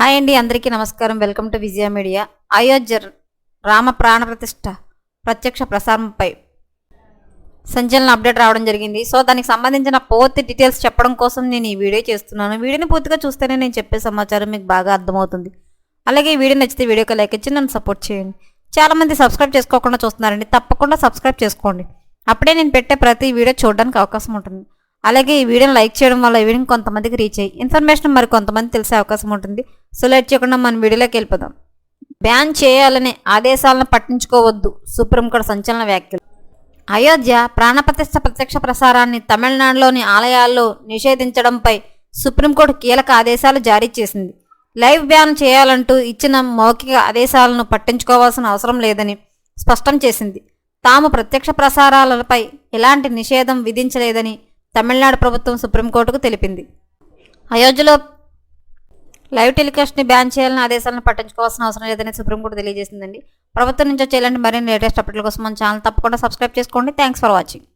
Hi అండి అందరికీ నమస్కారం. Welcome to Vijaya media. Ayodhya Rama ప్రాణ ప్రతిష్ట ప్రత్యక్ష ప్రసారంపై సంచలన అప్డేట్ రావడం జరిగింది. సో దానికి సంబంధించిన పూర్తి డీటెయిల్స్ చెప్పడం కోసం నేను ఈ వీడియో చేస్తున్నాను. వీడియోని పూర్తిగా చూస్తేనే నేను చెప్పే సమాచారం మీకు బాగా అర్థమవుతుంది. అలాగే ఈ వీడియో నచ్చితే వీడియోకి లైక్ ఇచ్చి నన్ను సపోర్ట్ చేయండి. చాలామంది సబ్స్క్రైబ్ చేసుకోకుండా చూస్తున్నారండి. తప్పకుండా సబ్స్క్రైబ్ చేసుకోండి. అప్పుడే నేను పెట్టే ప్రతి వీడియో చూడడానికి అవకాశం ఉంటుంది. అలాగే ఈ వీడియోని లైక్ చేయడం వల్ల ఈ కొంతమందికి రీచ్ అయ్యి ఇన్ఫర్మేషన్ మరి కొంతమంది తెలిసే అవకాశం ఉంటుంది. సో లైట్ చేయకుండా మనం వీడియోలోకి వెళ్ళిపోదాం. బ్యాన్ చేయాలనే ఆదేశాలను పట్టించుకోవద్దు. సుప్రీంకోర్టు సంచలన వ్యాఖ్యలు. అయోధ్య ప్రాణప్రతిష్ఠ ప్రత్యక్ష ప్రసారాన్ని తమిళనాడులోని ఆలయాల్లో నిషేధించడంపై సుప్రీంకోర్టు కీలక ఆదేశాలు జారీ చేసింది. లైవ్ బ్యాన్ చేయాలంటూ ఇచ్చిన మౌఖిక ఆదేశాలను పట్టించుకోవాల్సిన అవసరం లేదని స్పష్టం చేసింది. తాము ప్రత్యక్ష ప్రసారాలపై ఎలాంటి నిషేధం విధించలేదని తమిళనాడు ప్రభుత్వం సుప్రీంకోర్టుకు తెలిపింది. అయోధ్యలో లైవ్ టెలికాస్ట్ని బ్యాన్ చేయాలని ఆదేశాలను పట్టించుకోవాల్సిన అవసరం లేదని సుప్రీంకోర్టు తెలియజేసిందండి. ప్రభుత్వం నుంచి వచ్చే మరిన్ని లేటెస్ట్ అప్డేట్ల కోసం మన ఛానల్ తప్పకుండా సబ్స్క్రైబ్ చేసుకోండి. Thanks for watching.